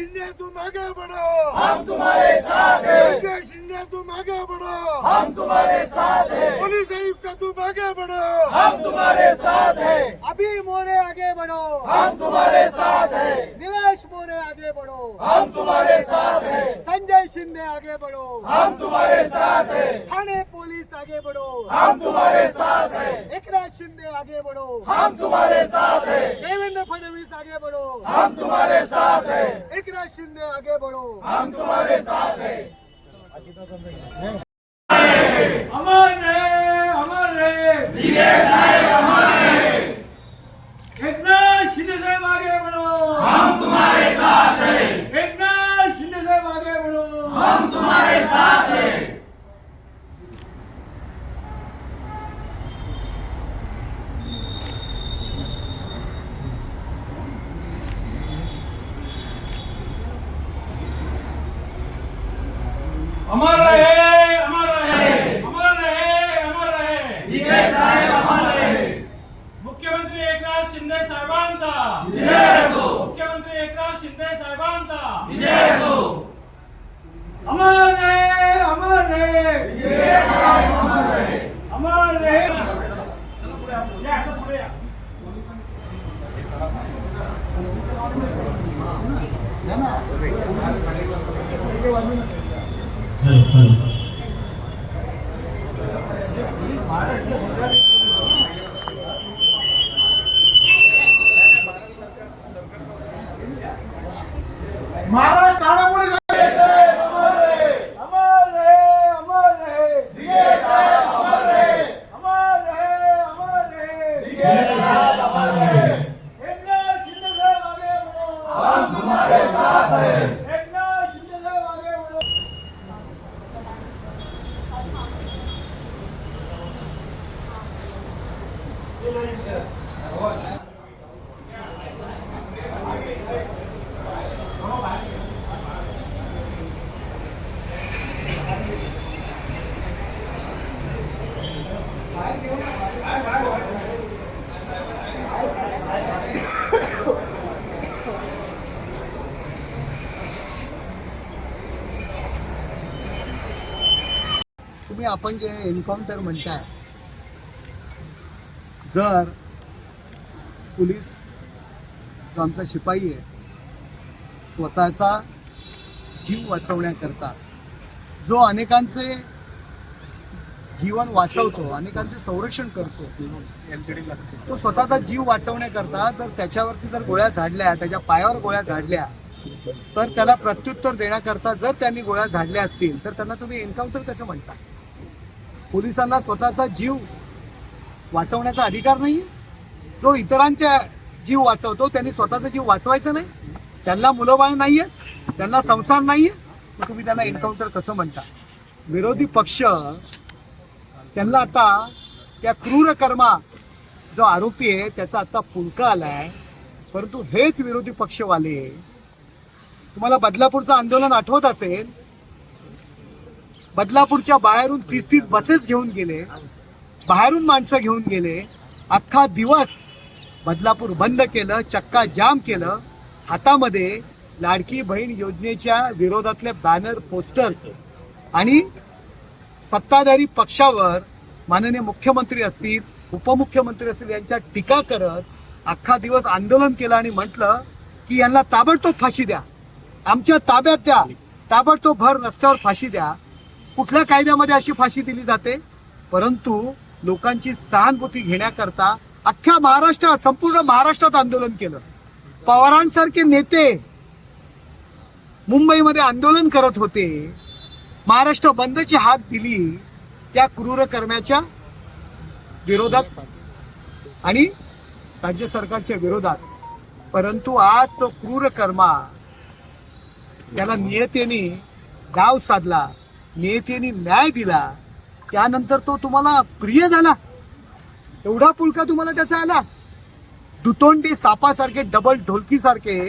शिंदे तुम आगे बढ़ो हम तुम्हारे साथ हैं. संजय शिंदे तुम आगे बढ़ो हम तुम्हारे साथ हैं. पुलिस आयुक्त तुम आगे बढ़ो हम तुम्हारे साथ हैं. अभी मोरे आगे बढ़ो. हम तुम्हारे साथ हैं. निवेश मोरे आगे बढ़ो. हम तुम्हारे साथ हैं. संजय शिंदे आगे बढ़ो. हम तुम्हारे साथ हैं. थाने पुलिस आगे बढ़ो. हम तुम्हारे साथ हैं. एकनाथ शिंदे आगे बढ़ो. हम तुम्हारे साथ हैं. देवेंद्र फडणवीस आगे बढ़ो. हम तुम्हारे साथ हैं. आगे बढ़ो हम तुम्हारे साथ हैं अमर रहे अमर रहे एकनाथ शिंदे साहेब आगे बढ़ो हम तुम्हारे साथ हैं एकनाथ शिंदे साहेब आगे बढ़ो हम तुम्हारे साथ हैं अमर रहे अमर रहे अमर रहे अमर रहे मुख्यमंत्री एकनाथ शिंदे साहेबांचा. मुख्यमंत्री एकनाथ शिंदे साहेबांचा. अमर रहे अमर रहे अमर रहे महाराष्ट्र ठाणे पोलीस अमर रहे अमर रहे दिघे साहेब अमर रहे अमर रहे अमर रहे दिघे साहेब अमर रहे एकनाथ शिंदे साहेब आगे बढ़ो हम तुम्हारे साथ हैं एकनाथ शिंदे साहेब आगे बढ़ो तुम्ही आपण जे एन्काउंटर म्हणताय जर पोलीस जो आमचा शिपाई आहे स्वतःचा जीव वाचवण्याकरता जो अनेकांचे जीवन वाचवतो अनेकांचे संरक्षण करतो तो स्वतःचा जीव वाचवण्याकरता जर त्याच्यावरती जर गोळ्या झाडल्या त्याच्या पायावर गोळ्या झाडल्या तर त्याला प्रत्युत्तर देण्याकरता जर त्यांनी गोळ्या झाडल्या असतील तर त्यांना तुम्ही एन्काउंटर कसं म्हणता? पोलिसांना स्वतःचा जीव वाचवण्याचा अधिकार नाही. जो इतरांच्या जीव वाचवतो त्यांनी स्वतःचा जीव वाचवायचा नाही. त्यांना मुलंबाळ नाही आहेत त्यांना संसार नाही आहे तुम्ही त्यांना एन्काउंटर कसं म्हणता? विरोधी पक्ष त्यांना आता त्या क्रूर कर्मा जो आरोपी आहे त्याचा आता पुलका आहे परंतु हेच विरोधी पक्षवाले तुम्हाला बदलापूरचं आंदोलन आठवत असेल बदलापूरच्या बाहेरून तीस तीस बसेस घेऊन गेले. बाहेरून माणसं घेऊन गेले. अख्खा दिवस बदलापूर बंद केलं चक्का जाम केलं. हातामध्ये लाडकी बहीण योजनेच्या विरोधातले बॅनर पोस्टर्स आणि सत्ताधारी पक्षावर माननीय मुख्यमंत्री असतील उपमुख्यमंत्री असतील यांच्या टीका करत अख्खा दिवस आंदोलन केलं आणि म्हटलं की यांना ताबडतोब फाशी द्या. आमच्या ताब्यात द्या. ताबडतोब भर रस्त्यावर फाशी द्या. कुठल्या कायद्यामध्ये अशी फाशी दिली जाते? परंतु लोकांची सहानुभूती घेण्याकरता अख्ख्या महाराष्ट्रात संपूर्ण महाराष्ट्रात आंदोलन केलं. पवारांसारखे नेते मुंबईमध्ये आंदोलन करत होते. महाराष्ट्र बंदची हात दिली त्या क्रूर कर्म्याच्या विरोधात आणि राज्य सरकारच्या विरोधात. परंतु आज तो क्रूर कर्मा त्याला नियतेने डाव साधला. नेत्याने न्याय दिला त्यानंतर तो तुम्हाला प्रिय झाला. एवढा पुलका तुम्हाला त्याचा आला. दुतोंडी सापासारखे डबल ढोलकीसारखे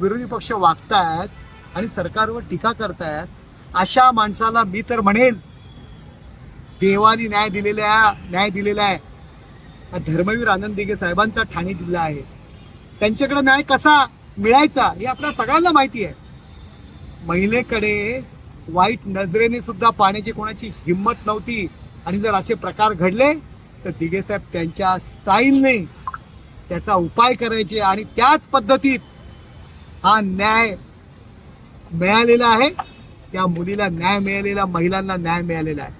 विरोधी पक्ष वागतायत आणि सरकारवर टीका करतायत. अशा माणसाला मी तर म्हणेल देवानी न्याय दिलेला न्याय दिलेला आहे. धर्मवीर आनंद दिघे साहेबांचा ठाणे जिल्हा आहे. त्यांच्याकडे न्याय कसा मिळायचा हे आपल्या सगळ्यांना माहिती आहे. महिलेकडे वाईट नजरेने सुद्धा पाण्याची कोणाची हिंमत नव्हती. आणि जर असे प्रकार घडले तर दिघे साहेब त्यांच्या स्टाईलने त्याचा उपाय करायचे आणि त्याच पद्धतीत हा न्याय मिळालेला आहे. त्या मुलीला न्याय मिळालेला महिलांना न्याय मिळालेला आहे.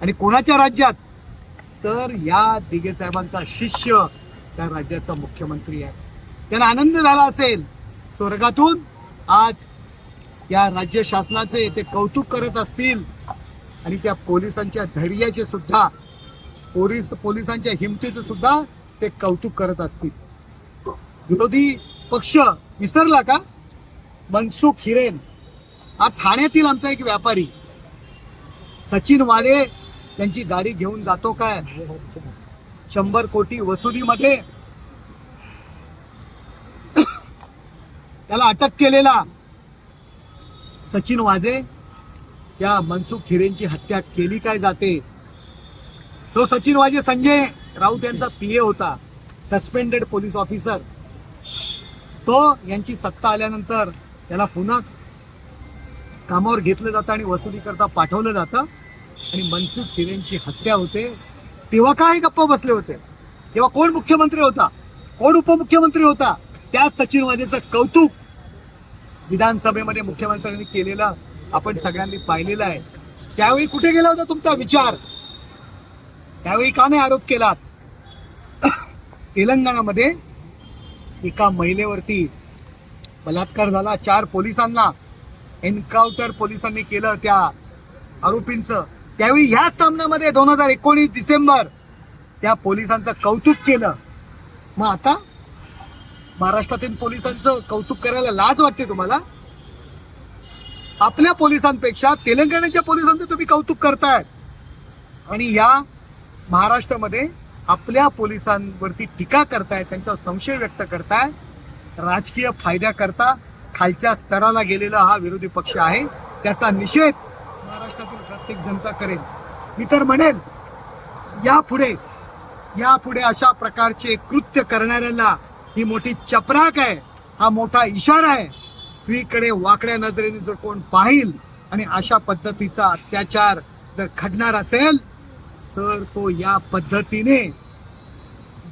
आणि कोणाच्या राज्यात? तर या दिघे साहेबांचा शिष्य त्या राज्याचा मुख्यमंत्री आहे. त्यांना आनंद झाला असेल. स्वर्गातून आज या राज्य शासनाचे ते कौतुक करत असतील. आणि त्या पोलिसांच्या धैर्याचे सुद्धा पोलीस पोलिसांच्या हिमतीचे सुद्धा ते कौतुक करत असतील. विरोधी पक्ष विसरला का? मनसुख हिरेन हा ठाण्यातील आमचा एक व्यापारी. सचिन वाले त्यांची गाडी घेऊन जातो काय? शंभर कोटी वसुलीमध्ये. त्याला अटक केलेला. सचिन वाजे या मनसुख हिरेंची हत्या केली काय जाते? तो सचिन वाजे संजय राऊत यांचा पीए होता सस्पेंडेड पोलीस ऑफिसर तो यांची सत्ता आल्यानंतर त्याला पुन्हा कामावर घेतलं जातं आणि वसुली करता पाठवलं जातं. आणि मनसुख हिरेंची हत्या होते. तेव्हा काय गप्पा बसले होते? तेव्हा कोण मुख्यमंत्री होता? कोण उपमुख्यमंत्री होता? त्या सचिन वाजेचं कौतुक विधानसभेमध्ये मुख्यमंत्र्यांनी केलेलं आपण सगळ्यांनी पाहिलेलं आहे. त्यावेळी कुठे गेला होता तुमचा विचार? त्यावेळी का नाही आरोप केलात तेलंगणामध्ये एका महिलेवरती बलात्कार झाला. चार पोलिसांना एन्काउंटर पोलिसांनी केलं त्या आरोपींचं. त्यावेळी ह्याच सामन्यामध्ये दोन हजार एकोणीस डिसेंबर त्या पोलिसांचं कौतुक केलं. मग आता महाराष्ट्रातील पोलिसांचं कौतुक करायला लाज वाटते तुम्हाला? आपल्या पोलिसांपेक्षा तेलंगणाच्या पोलिसांचं तुम्ही कौतुक करताय. आणि या महाराष्ट्रामध्ये आपल्या पोलिसांवरती टीका करताय त्यांच्यावर संशय व्यक्त करताय राजकीय फायद्याकरता खालच्या स्तराला गेलेला हा विरोधी पक्ष आहे. त्याचा निषेध महाराष्ट्रातील प्रत्येक जनता करेल. मी तर म्हणेन यापुढे यापुढे अशा प्रकारचे कृत्य करणाऱ्यांना ही मोठी चपराक आहे. हा मोठा इशारा आहे. स्त्रीकडे वाकड्या नजरेने जर कोण पाहिल आणि अशा पद्धतीचा अत्याचार जर घडणार असेल तर तो या पद्धतीने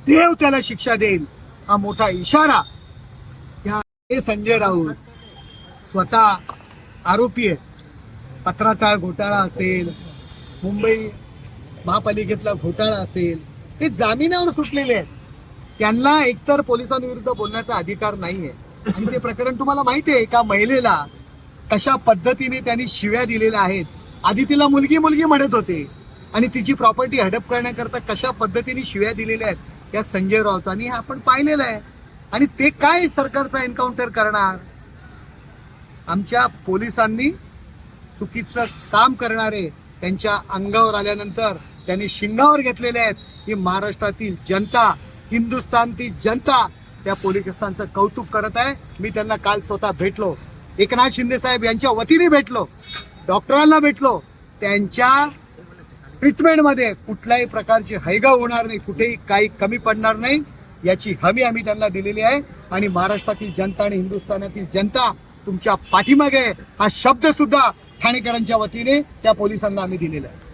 देव त्याला शिक्षा देईल. हा मोठा इशारा. या हे संजय राऊत स्वतः आरोपी आहेत. पत्राचाळ घोटाळा असेल मुंबई महापालिकेतला घोटाळा असेल ते जामिनावर सुटलेले आहेत. त्यांना एकतर पोलिसांविरुद्ध बोलण्याचा अधिकार नाहीये. आणि ते प्रकरण तुम्हाला माहिती आहे का महिलेला कशा पद्धतीने त्यांनी शिव्या दिलेल्या आहेत. आधी तिला मुलगी मुलगी म्हणत होते. आणि तिची प्रॉपर्टी हडप करण्याकरता कशा पद्धतीने शिव्या दिलेल्या आहेत त्या संजय राऊतांनी हे आपण पाहिलेलं आहे. आणि ते काय सरकारचा एन्काउंटर करणार? आमच्या पोलिसांनी चुकीचं काम करणारे त्यांच्या अंगावर आल्यानंतर त्यांनी शिंगावर घेतलेले आहेत. ही महाराष्ट्रातील जनता हिंदुस्थानची जनता त्या पोलिसांचं कौतुक करत आहे. मी त्यांना काल स्वतः भेटलो. एकनाथ शिंदे साहेब यांच्या वतीने भेटलो. डॉक्टरांना भेटलो. त्यांच्या ट्रीटमेंटमध्ये कुठल्याही प्रकारची हैगा होणार नाही. कुठेही काही कमी पडणार नाही. याची हमी आम्ही त्यांना दिलेली आहे. आणि महाराष्ट्रातील जनता आणि हिंदुस्थानातील जनता तुमच्या पाठीमागे हा शब्द सुद्धा ठाणेकरांच्या वतीने त्या पोलिसांना आम्ही दिलेला आहे.